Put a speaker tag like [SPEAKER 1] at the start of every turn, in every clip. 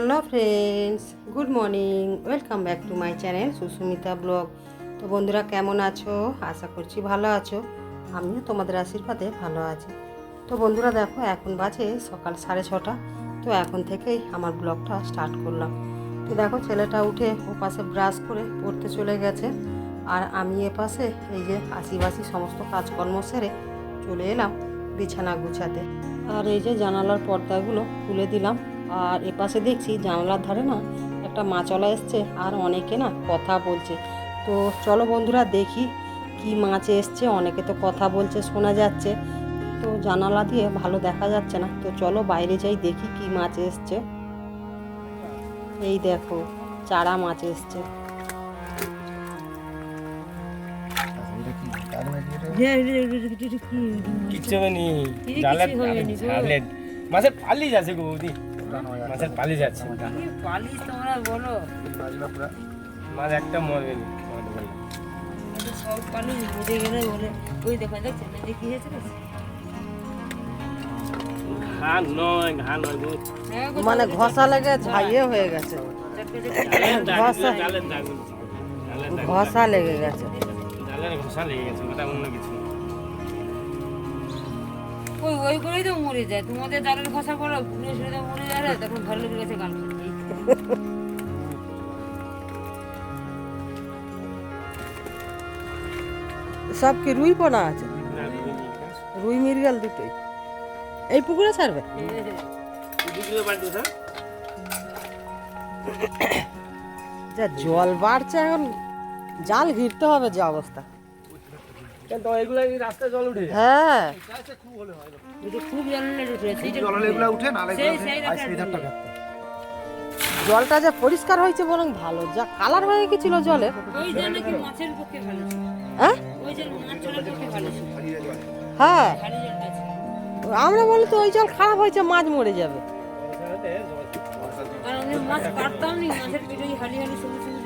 [SPEAKER 1] Hello friends, good morning, welcome back to my channel Susmita vlog. তো বন্ধুরা, কেমন আছো? আশা করছি ভালো আছো। আমিও তোমাদের আশীর্বাদে ভালো আছি। তো বন্ধুরা, দেখো, এখন বাজে সকাল সাড়ে ছটা। তো এখন থেকেই আমার ব্লগটা স্টার্ট করলাম। তো দেখো, ছেলেটা উঠে ও পাশে ব্রাশ করে পড়তে চলে গেছে। আর আমি এ পাশে এই যে আশিবাসি সমস্ত কাজকর্ম সেরে চলে এলাম বিছানা গুছাতে। আর এই যে জানালার পর্দাগুলো খুলে দিলাম। আর এপাশে দেখছি জানলার ধারে না একটা মাছওয়ালা এসছে আর অনেকে না কথা বলছে। তো চলো বন্ধুরা দেখি কি মাছ এসছে অনেকে তো কথা বলছে শোনা যাচ্ছে। তো জানালা দিয়ে ভালো দেখা যাচ্ছে না। তো চলো বাইরে যাই দেখি কি মাছ এসছে। এই দেখো চারা মাছ এসছে।
[SPEAKER 2] কিচ্ছু মাছের পালিশ আছে গো বৌদি মাছের পালিশ আছে
[SPEAKER 3] পালিশ তোমরা বলো?
[SPEAKER 2] মাছ একটা মরবে নি তোমাদের
[SPEAKER 3] সব পালিশ বুঝে গেলে বলে ওই দেখো দেখছেন যে কি হয়েছে
[SPEAKER 2] ঘা নয় ঘা নয় গো
[SPEAKER 3] হ্যাঁ
[SPEAKER 1] মানে ঘষা লেগে ঝাইয়ে হয়ে গেছে। ঘষা। লেগে গেছে।
[SPEAKER 2] ঘষা লেগে গেছে ওটা অন্য কিছু।
[SPEAKER 3] ওই ওই করেই তো মরে যায়। তোমাদের জালের ভাষা বলো ঘুরে সুরে মরে যায় তখন ভালো লেগে গেছে গান
[SPEAKER 1] সব কি রুই পোনা আছে? রুই মিরগাল দুটোই। এই পুকুরে ছাড়বে?
[SPEAKER 2] তো?
[SPEAKER 1] যা জল বাড়ছে এখন, জাল ঘিরতে হবে যে অবস্থা।
[SPEAKER 2] কেন এগুলো এই রাস্তায় জল উঠে যায়?
[SPEAKER 1] হ্যাঁ।
[SPEAKER 3] যদি খুব জল উঠে সেই যে
[SPEAKER 4] উঠে না
[SPEAKER 3] সেই সেই রাখা
[SPEAKER 1] জলটা যে পরিষ্কার হয়েছে বরং ভালো যা কালার হয়ে গেছিল জলে।
[SPEAKER 3] ওই জল নাকি মাছের পক্ষে ভালো
[SPEAKER 1] হ্যাঁ?
[SPEAKER 3] ওই জল মাছ জলের পক্ষে ভালো
[SPEAKER 1] হ্যাঁ। আমরা বলি তো ওই জল খারাপ হয়েছে মাছ মরে যাবে।
[SPEAKER 3] মাছ নি মাছের ওই হালি হালি সবুজ সবুজ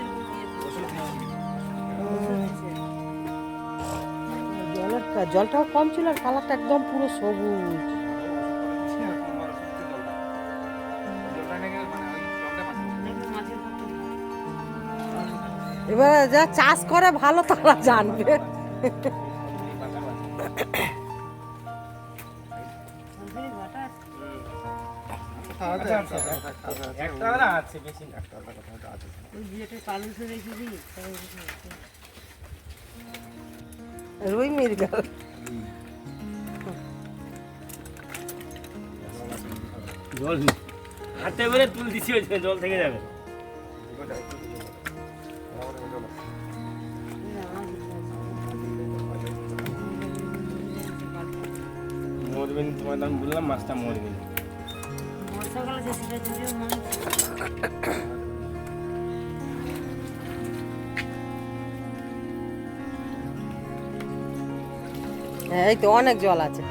[SPEAKER 1] জলটাও কম ছিল আর কালারটা একদম পুরো সবুজ। এবারে যা চাষ করে ভালো তারা জানবে।
[SPEAKER 3] আছে।
[SPEAKER 2] একটা আছে বেশি না।
[SPEAKER 3] ওই যেটা কালু সরে রেখেছি
[SPEAKER 1] রুই মিরগাল
[SPEAKER 2] জল হাতে করে তুল দিছি ওই জল থেকে যাবে। মরবে না তোমার আমি বললাম মাছটা মরবে না
[SPEAKER 3] বর্ষাকালে
[SPEAKER 1] এই তো অনেক জল আছে।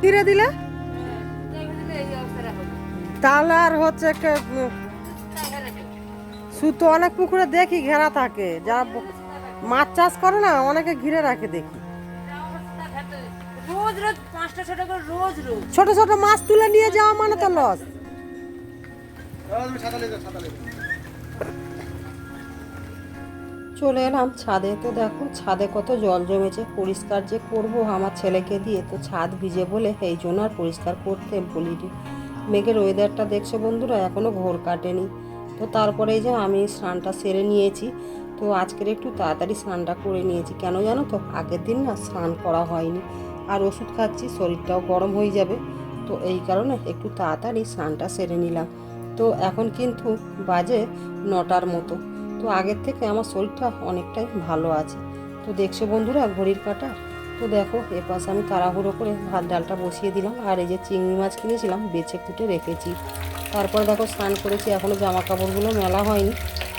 [SPEAKER 1] তীরে দিলে তাহলে আর হচ্ছে সুতো অনেক পুকুরে দেখি ঘেরা থাকে। যারা মাছ চাষ করে না অনেকে ঘিরে রাখে দেখি।
[SPEAKER 3] রোজ রোজ পাঁচটা ছটা করে রোজ রোজ।
[SPEAKER 1] ছোট ছোট মাছ তুলে নিয়ে যাওয়া মানে তো লস চলে এলাম ছাদে। তো দেখো, ছাদে কত জল জমেছে, পরিষ্কার যে করব আমার ছেলেকে দিয়ে, তো ছাদ ভিজে বলে এই জন্য আর পরিষ্কার করতে বলিনি। মেঘের ওয়েদারটা দেখছ বন্ধুরা এখনও ঘোর কাটেনি। তো তারপরে যে আমি স্নানটা সেরে নিয়েছি, তো আজকের একটু তাড়াতাড়ি স্নানটা করে নিয়েছি। কেন জানো তো, আগের দিন না স্নান করা হয়নি। আর ওষুধ খাচ্ছি, শরীরটাও গরম হয়ে যাবে। তো এই কারণে একটু তাড়াতাড়ি স্নানটা সেরে নিলাম। তো এখন কিন্তু বাজে নটার মতো। তো আগের থেকে আমার শরীরটা অনেকটাই ভালো আছে। তো দেখছ বন্ধুরা ঘড়ির কাটা? তো দেখো, এপাশে আমি তাড়াহুড়ো করে ভাত ডালটা বসিয়ে দিলাম আর এই যে চিংড়ি মাছ কিনেছিলাম, বেছে কুটে রেখেছি। তারপর দেখো স্নান করেছি এখনও জামা কাপড়গুলো মেলা হয়নি।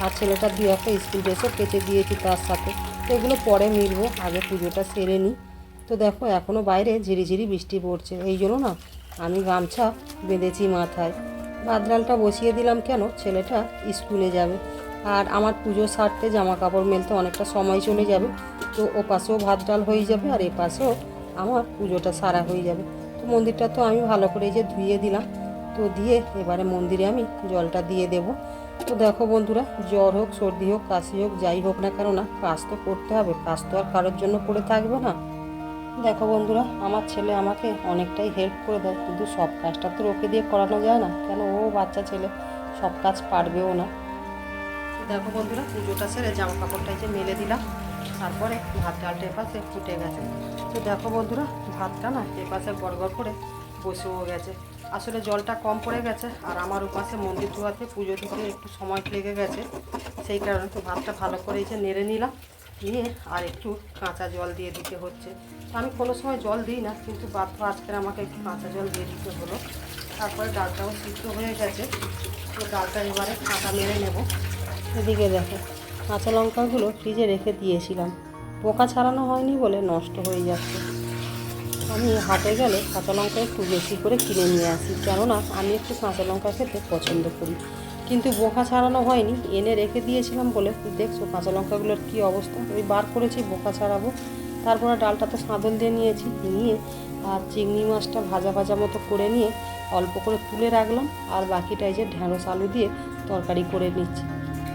[SPEAKER 1] আর ছেলেটার দু একটা স্কুল ড্রেসও কেচে দিয়েছি তার সাথে। তো এগুলো পরে মিলবো, আগে পুজোটা সেরে নিই। তো দেখো এখনও বাইরে ঝিরিঝিরি বৃষ্টি পড়ছে। এই জন্য না, আমি গামছা বেঁধেছি মাথায়। ভাত ডালটা বসিয়ে দিলাম কেন? ছেলেটা স্কুলে যাবে। আর আমার পুজো সারতে জামা কাপড় মেলতে অনেকটা সময় চলে যাবে। তো ও পাশেও ভাত ডাল হয়ে যাবে আর এ পাশেও আমার পুজোটা সারা হয়ে যাবে। তো মন্দিরটা তো আমি ভালো করে যে ধুয়ে দিলাম। তো দিয়ে এবারে মন্দিরে আমি জলটা দিয়ে দেব। তো দেখো বন্ধুরা, জ্বর হোক, সর্দি হোক, কাশি হোক, যাই হোক না কেন না, কাজ তো করতে হবে। কাজ তো আর কারোর জন্য করে থাকবে না। দেখো বন্ধুরা, আমার ছেলে আমাকে অনেকটাই হেল্প করে দেয়। কিন্তু সব কাজটা তো ওকে দিয়ে করানো যায় না। কেন? ও বাচ্চা ছেলে, সব কাজ পারবেও না। দেখো বন্ধুরা, পুজোটা সেরে জামা কাপড়টা যে মেলে দিলাম। তারপরে ভাত ডালটা এপাশে ফুটে গেছে। তো দেখো বন্ধুরা, ভাতটা না এপাশে গড়গড় করে বসেও গেছে। আসলে জলটা কম পড়ে গেছে, আর আমার উপাসে মন্দির ধোয়াতে পুজো দিতে একটু সময় লেগে গেছে। সেই কারণে তো ভাতটা ভালো করে যে নেড়ে নিলাম। নিয়ে আর একটু কাঁচা জল দিয়ে দিতে হচ্ছে। আমি কোনো সময় জল দিই না, কিন্তু বাধ্য আজকের আমাকে একটু কাঁচা জল দিয়ে দিতে হলো। তারপরে ডালটাও সিদ্ধ হয়ে গেছে। তো ডালটা এবারে কাঁচা মেরে নেব। এদিকে দেখো, কাঁচা লঙ্কাগুলো ফ্রিজে রেখে দিয়েছিলাম। পোকা ছাড়ানো হয়নি বলে নষ্ট হয়ে যাচ্ছে। আমি হাটে গেলে কাঁচা লঙ্কা একটু বেশি করে কিনে নিয়ে আসি। কেননা, আমি একটু কাঁচা লঙ্কা খেতে পছন্দ করি। কিন্তু বোকা ছাড়ানো হয়নি, এনে রেখে দিয়েছিলাম বলে, দেখছ কাঁচা লঙ্কাগুলোর কী অবস্থা? আমি বার করেছি বোকা ছাড়াবো। তারপরে ডালটা তো সাঁদল দিয়ে নিয়েছি, নিয়ে আর চিংড়ি মাছটা ভাজা ভাজা মতো করে নিয়ে অল্প করে তুলে রাখলাম। আর বাকিটা এই যে ঢ্যাঁড়স আলু দিয়ে তরকারি করে নিচ্ছি।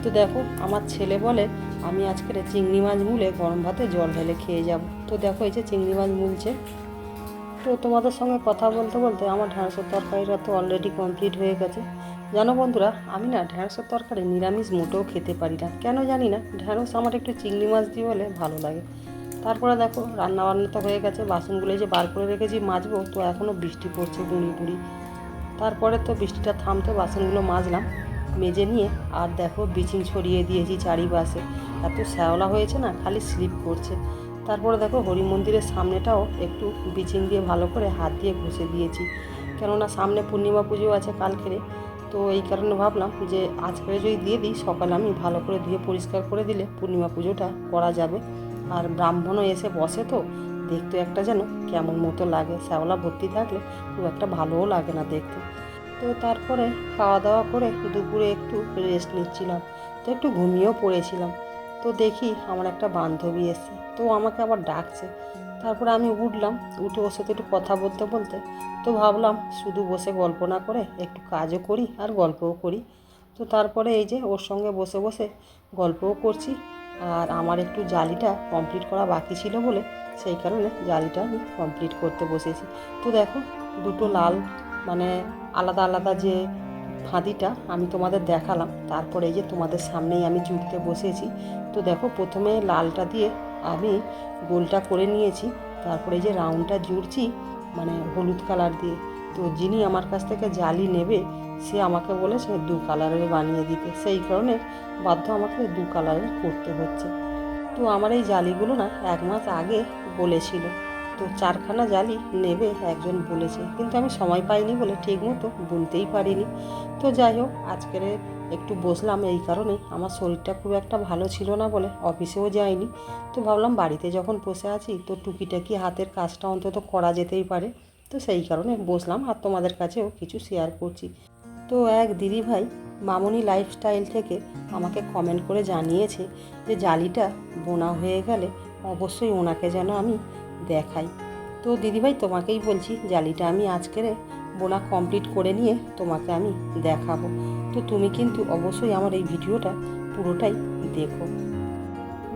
[SPEAKER 1] তো দেখো, আমার ছেলে বলে, আমি আজকের চিংড়ি মাছ মুলে গরম ভাতে জল ঢেলে খেয়ে যাব। তো দেখো, এই যে চিংড়ি মাছ মুলছে। তো তোমাদের সঙ্গে কথা বলতে বলতে আমার ঢ্যাঁড়সের তরকারিটা তো অলরেডি কমপ্লিট হয়ে গেছে। জানো বন্ধুরা, আমি না ঢ্যাঁড়সের তরকারি নিরামিষ মোটেও খেতে পারি না। কেন জানি না, ঢ্যাঁড়স আমার একটু চিংড়ি মাছ দিয়ে হলে ভালো লাগে। তারপরে দেখো রান্না বান্না তো হয়ে গেছে, বাসনগুলো যে বার করে রেখেছি মাজবো, তো এখনও বৃষ্টি পড়ছে গুঁড়ি গুঁড়ি। তারপরে তো বৃষ্টিটা থামতে বাসনগুলো মাজলাম। মেজে নিয়ে, আর দেখো বিচিং ছড়িয়ে দিয়েছি চারিপাশে। এত শ্যাওলা হয়েছে না, খালি স্লিপ করছে। তারপরে দেখো হরি মন্দিরের সামনেটাও একটু বিচিং দিয়ে ভালো করে হাত দিয়ে ঘষে দিয়েছি। কেননা সামনে পূর্ণিমা পুজো আছে কালকেরে, তো এই কারণে ভাবলাম যে আজকে যদি দিয়ে দিই, সকালে আমি ভালো করে ধুয়ে পরিষ্কার করে দিলে পূর্ণিমা পুজোটা করা যাবে। আর ব্রাহ্মণও এসে বসে তো, দেখতে একটা যেন কেমন মতো লাগে। শ্যাওলা ভর্তি থাকলে খুব একটা ভালোও লাগে না দেখতে। তো তারপরে খাওয়া দাওয়া করে দুপুরে একটু রেস্ট নিচ্ছিলাম। তো একটু ঘুমিয়েও পড়েছিলাম। তো দেখি আমার একটা বান্ধবী এসে তো আমাকে আবার ডাকছে। তারপরে আমি উঠলাম, উঠে ওর সাথে একটু কথা বলতে বলতে তো ভাবলাম শুধু বসে গল্প না করে একটু কাজও করি আর গল্পও করি। তো তারপরে এই যে ওর সঙ্গে বসে বসে গল্পও করছি আর আমার একটু জালিটা কমপ্লিট করা বাকি ছিল বলে সেই কারণে জালিটা আমি কমপ্লিট করতে বসেছি। তো দেখো দুটো লাল মানে আলাদা আলাদা যে ফাঁদিটা আমি তোমাদের দেখালাম। তারপরে এই যে তোমাদের সামনেই আমি জুড়তে বসেছি। তো দেখো, প্রথমে লালটা দিয়ে আমি গোলটা করে নিয়েছি। তারপরে এই যে রাউন্ডটা জুড়ছি মানে হলুদ কালার দিয়ে। তো যিনি আমার কাছ থেকে জালি নেবে, সে আমাকে বলেছে দু কালারের বানিয়ে দিতে। সেই কারণে বাধ্য আমাকে দু কালারের করতে হচ্ছে। তো আমার এই জালিগুলো না এক মাস আগে বলেছিল তো চারখানা জালি নেবে, একজন বলেছে। কিন্তু আমি সময় পাইনি বলে ঠিক মতো বুনতেই পারিনি। তো যাই হোক, আজকের একটু বসলাম এই কারণে আমার শরীরটা খুব একটা ভালো ছিল না বলে অফিসেও যাইনি। তো ভাবলাম বাড়িতে যখন বসে আছি, তো টুকিটাকি হাতের কাজটা অন্তত করা যেতেই পারে। তো সেই কারণে বসলাম আর তোমাদের কাছেও কিছু শেয়ার করছি। তো এক দিদিভাই মামনি লাইফস্টাইল থেকে আমাকে কমেন্ট করে জানিয়েছে যে, জালিটা বোনা হয়ে গেলে অবশ্যই ওনাকে যেন আমি দেখাই। তো দিদিভাই, তোমাকেই বলছি, জালিটা আমি আজকের বোনা কমপ্লিট করে নিয়ে তোমাকে আমি দেখাবো। তো তুমি কিন্তু অবশ্যই আমার এই ভিডিওটা পুরোটাই দেখো।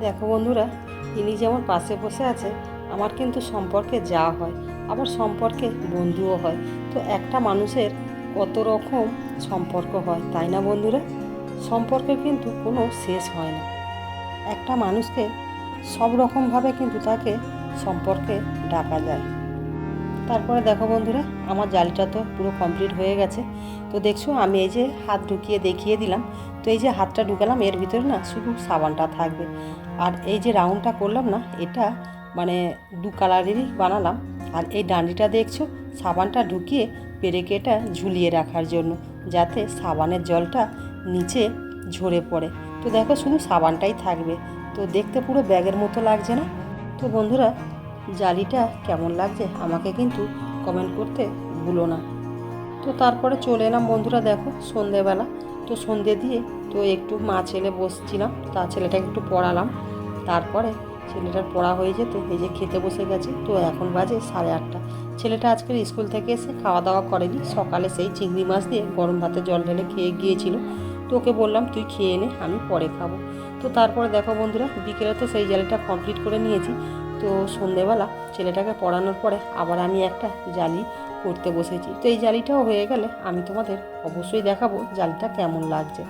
[SPEAKER 1] দেখো বন্ধুরা, ইনি যেমন পাশে বসে আছে, আমার কিন্তু সম্পর্কে যা হয়, আবার সম্পর্কে বন্ধুও হয়। তো একটা মানুষের কত রকম সম্পর্ক হয়, তাই না বন্ধুরা? সম্পর্কের কিন্তু কোনো শেষ হয় না। একটা মানুষকে সব রকমভাবে কিন্তু তাকে সম্পর্কে ডাকা যায়। তারপরে দেখো বন্ধুরা, আমার জালটা তো পুরো কমপ্লিট হয়ে গেছে। তো দেখছ, আমি এই যে হাত ঢুকিয়ে দেখিয়ে দিলাম। তো এই যে হাতটা ঢুকালাম, এর ভিতরে না শুধু সাবানটা থাকবে। আর এই যে রাউন্ডটা করলাম না, এটা মানে দু কালারেরই বানালাম। আর এই ডান্ডিটা দেখছ, সাবানটা ঢুকিয়ে পেরেকেটা ঝুলিয়ে রাখার জন্য, যাতে সাবানের জলটা নিচে ঝরে পড়ে। তো দেখো, শুধু সাবানটাই থাকবে। তো দেখতে পুরো ব্যাগের মতো লাগছে না। তো বন্ধুরা জালিটা কেমন লাগছে আমাকে কিন্তু কমেন্ট করতে ভুলো না। তো তারপরে চলে এলাম বন্ধুরা দেখো সন্ধেবেলা। তো সন্ধে দিয়ে তো একটু মা ছেলে বসছিলাম, তা ছেলেটাকে একটু পড়ালাম। তারপরে ছেলেটার পড়া হয়ে যেত, এই যে খেতে বসে গেছে, তো এখন বাজে সাড়ে আটটা। ছেলেটা আজকের স্কুল থেকে এসে খাওয়া দাওয়া করেনি, সকালে সেই চিংড়ি মাছ দিয়ে গরম ভাতে জল ঢেলে খেয়ে গিয়েছিল। তো ওকে বললাম, তুই খেয়ে নে, আমি পরে খাব। তো তারপরে দেখো বন্ধুরা, বিকেলে তো সেই জালিটা কমপ্লিট করে নিয়েছি। তো সন্ধেবেলা ছেলেটাকে পড়ানোর পরে আবার আমি একটা জালি করতে বসেছি। তো এই জালিটাও হয়ে গেলে আমি তোমাদের অবশ্যই দেখাবো জালিটা কেমন লাগছে।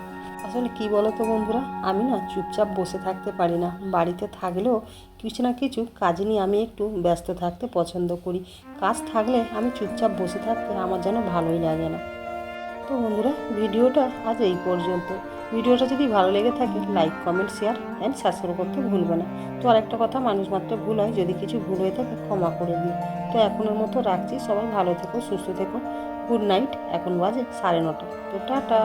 [SPEAKER 1] আসলে কি বলো তো বন্ধুরা, আমি না চুপচাপ বসে থাকতে পারি না। বাড়িতে থাকলেও কিছু না কিছু কাজ নিয়ে আমি একটু ব্যস্ত থাকতে পছন্দ করি। কাজ থাকলে আমি চুপচাপ বসে থাকতে আমার যেন ভালোই লাগে না। তো বন্ধুরা, ভিডিওটা আজ এই পর্যন্ত। ভিডিওটা যদি ভালো লেগে থাকে like comment share and subscribe করতে ভুলবে না। তো আরেকটা কথা, মানুষ মাত্র ভুল হয়, যদি কিছু ভুল হয়ে থাকে, ক্ষমা করে দিই তো এখনের মতো রাখছি, সবাই ভালো থেকো, সুস্থ থেকো। গুড নাইট এখন বাজে সাড়ে নটা। তো টাটা।